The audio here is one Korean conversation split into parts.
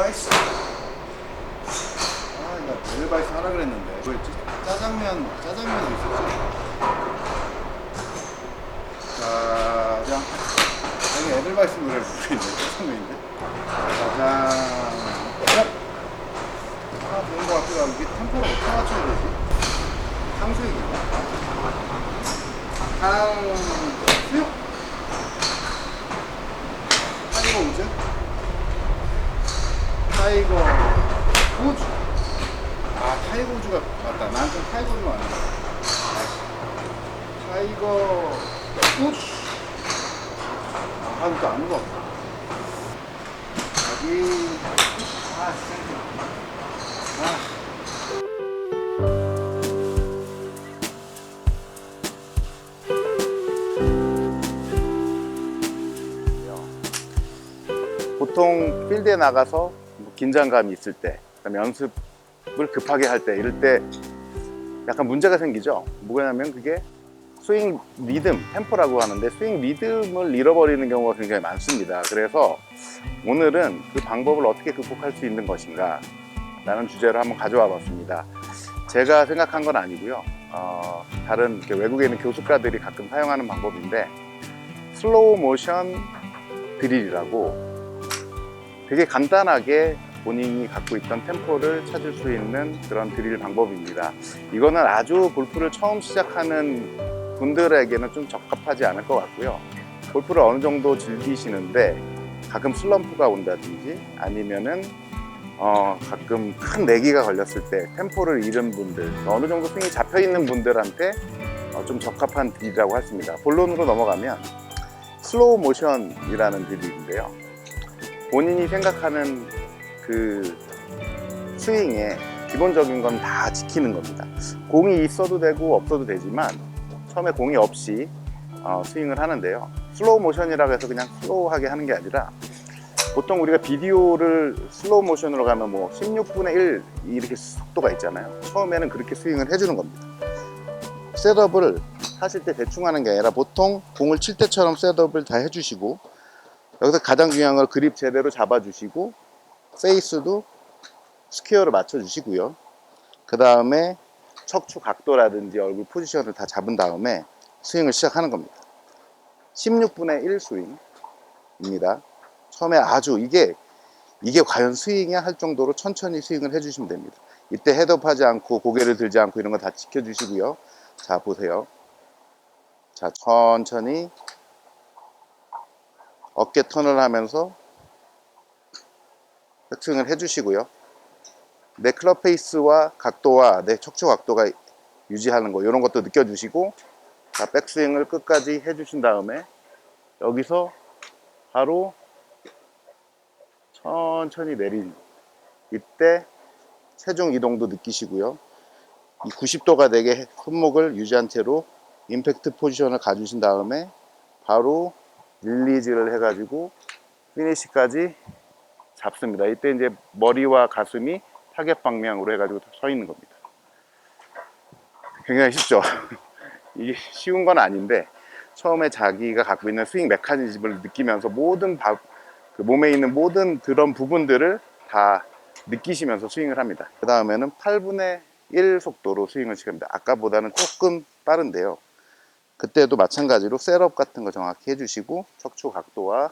에델바이스. 아, 나 에델바이스 하라 그랬는데. 뭐였지? 짜장면, 짜장면이 있었지. 짜장. 여기 에델바이스 노래를 부르고 있네. 짜장면인데. 짜장. 짠! 하나 되는 것 같기도 하고, 이게 템포를 어떻게 맞춰야 되지? 탕수육인가? 탕수육? 타이거 우즈? 타이거 우즈? 아 타이거 우즈가 맞다. 난 좀 타이거 우즈가 아니야 타이거 우즈 아 이거 아는 거 없어 여기 아 진짜. 아. 보통 필드에 나가서 뭐 긴장감이 있을 때, 그다음에 연습 을 급하게 할 때, 이럴 때 약간 문제가 생기죠. 뭐냐면 그게 스윙 리듬, 템포라고 하는데 스윙 리듬을 잃어버리는 경우가 굉장히 많습니다. 그래서 오늘은 그 방법을 어떻게 극복할 수 있는 것인가 라는 주제로 한번 가져와 봤습니다. 제가 생각한 건 아니고요. 어, 다른 외국에 있는 교수가들이 가끔 사용하는 방법인데 슬로우 모션 드릴이라고 되게 간단하게 본인이 갖고 있던 템포를 찾을 수 있는 그런 드릴 방법입니다. 이거는 아주 골프를 처음 시작하는 분들에게는 좀 적합하지 않을 것 같고요. 골프를 어느 정도 즐기시는데 가끔 슬럼프가 온다든지 아니면은 어, 가끔 큰 내기가 걸렸을 때 템포를 잃은 분들 어느 정도 스윙이 잡혀 있는 분들한테 어, 좀 적합한 드릴이라고 했습니다. 본론으로 넘어가면 슬로우 모션이라는 드릴인데요. 본인이 생각하는 그 스윙의 기본적인 건 다 지키는 겁니다. 공이 있어도 되고 없어도 되지만 처음에 공이 없이 어, 스윙을 하는데요. 슬로우 모션이라고 해서 그냥 슬로우하게 하는 게 아니라 보통 우리가 비디오를 슬로우 모션으로 가면 뭐 16분의 1 이렇게 속도가 있잖아요. 처음에는 그렇게 스윙을 해주는 겁니다. 셋업을 하실 때 대충 하는 게 아니라 보통 공을 칠 때처럼 셋업을 다 해주시고 여기서 가장 중요한 건 그립 제대로 잡아주시고 페이스도 스퀘어를 맞춰주시고요. 그 다음에 척추 각도라든지 얼굴 포지션을 다 잡은 다음에 스윙을 시작하는 겁니다. 16분의 1 스윙입니다. 처음에 아주 이게 이게 과연 스윙이야 할 정도로 천천히 스윙을 해주시면 됩니다. 이때 헤드업하지 않고 고개를 들지 않고 이런 거 다 지켜주시고요. 자 보세요. 자 천천히 어깨 턴을 하면서 백스윙을 해주시고요. 내 클럽 페이스와 각도와 내 척추 각도가 유지하는 거 이런 것도 느껴주시고 자 백스윙을 끝까지 해주신 다음에 여기서 바로 천천히 내린 이때 체중 이동도 느끼시고요. 이 90도가 되게 손목을 유지한 채로 임팩트 포지션을 가주신 다음에 바로 릴리즈를 해가지고 피니시까지 잡습니다. 이때 이제 머리와 가슴이 타겟 방향으로 해가지고 서 있는 겁니다. 굉장히 쉽죠? 이게 쉬운 건 아닌데 처음에 자기가 갖고 있는 스윙 메커니즘을 느끼면서 모든 바, 그 몸에 있는 모든 그런 부분들을 다 느끼시면서 스윙을 합니다. 그 다음에는 8분의 1 속도로 스윙을 시킵니다. 아까보다는 조금 빠른데요. 그때도 마찬가지로 셋업 같은 거 정확히 해주시고 척추 각도와 어,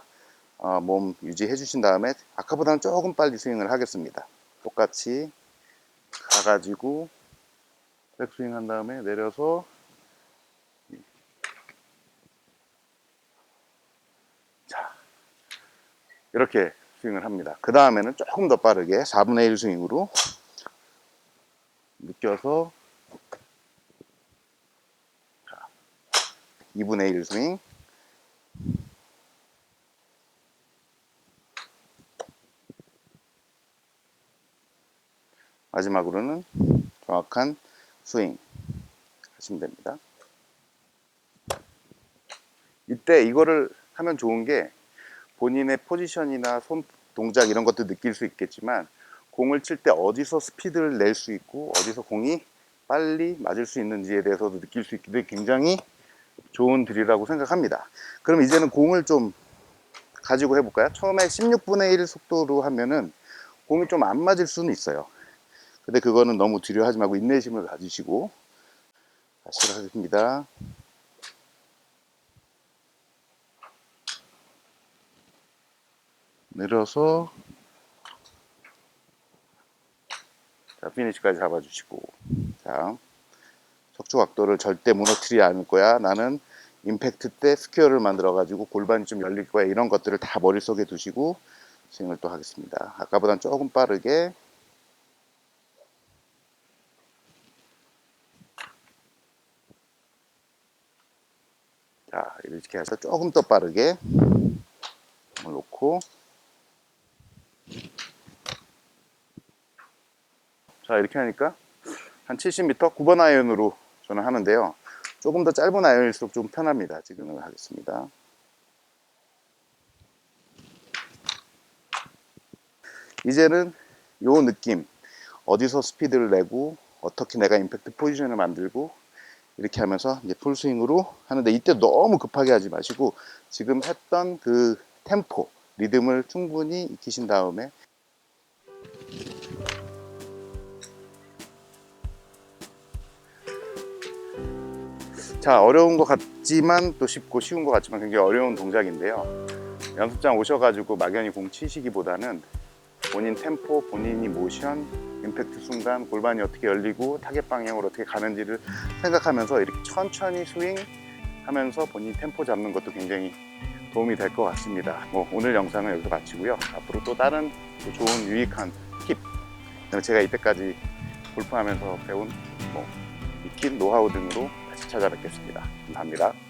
몸 유지해 주신 다음에 아까보다는 조금 빨리 스윙을 하겠습니다. 똑같이 가가지고 백스윙 한 다음에 내려서 자 이렇게 스윙을 합니다. 그 다음에는 조금 더 빠르게 4분의 1 스윙으로 느껴서 2분의 1 스윙 마지막으로는 정확한 스윙 하시면 됩니다. 이때 이거를 하면 좋은 게 본인의 포지션이나 손 동작 이런 것도 느낄 수 있겠지만 공을 칠 때 어디서 스피드를 낼 수 있고 어디서 공이 빨리 맞을 수 있는지에 대해서도 느낄 수 있기 때문에 굉장히 좋은 드릴이라고 생각합니다. 그럼 이제는 공을 좀 가지고 해볼까요? 처음에 16분의 1 속도로 하면은 공이 좀 안 맞을 수는 있어요. 근데 그거는 너무 두려워하지 말고 인내심을 가지시고 다시 하겠습니다. 내려서 자, 피니시까지 잡아주시고 자 척추 각도를 절대 무너뜨리지 않을 거야. 나는 임팩트 때 스퀘어를 만들어 가지고 골반이 좀 열릴 거야. 이런 것들을 다 머릿속에 두시고 스윙을 또 하겠습니다. 아까보단 조금 빠르게 자 이렇게 해서 조금 더 빠르게 놓고. 자 이렇게 하니까 한 70m 9번 아이언으로 저는 하는데요. 조금 더 짧은 아이언일수록 좀 편합니다. 지금은 하겠습니다. 이제는 요 느낌. 어디서 스피드를 내고 어떻게 내가 임팩트 포지션을 만들고 이렇게 하면서 이제 풀스윙으로 하는데 이때 너무 급하게 하지 마시고 지금 했던 그 템포 리듬을 충분히 익히신 다음에 자 어려운 것 같지만 또 쉽고 쉬운 것 같지만 굉장히 어려운 동작인데요. 연습장 오셔가지고 막연히 공 치시기보다는 본인 템포, 본인이 모션, 임팩트 순간, 골반이 어떻게 열리고 타겟 방향으로 어떻게 가는지를 생각하면서 이렇게 천천히 스윙 하면서 본인 템포 잡는 것도 굉장히 도움이 될 것 같습니다. 뭐 오늘 영상은 여기서 마치고요. 앞으로 또 다른 또 좋은 유익한 팁, 그다음에 제가 이때까지 골프하면서 배운 뭐 익힌 노하우 등으로 다시 찾아뵙겠습니다. 감사합니다.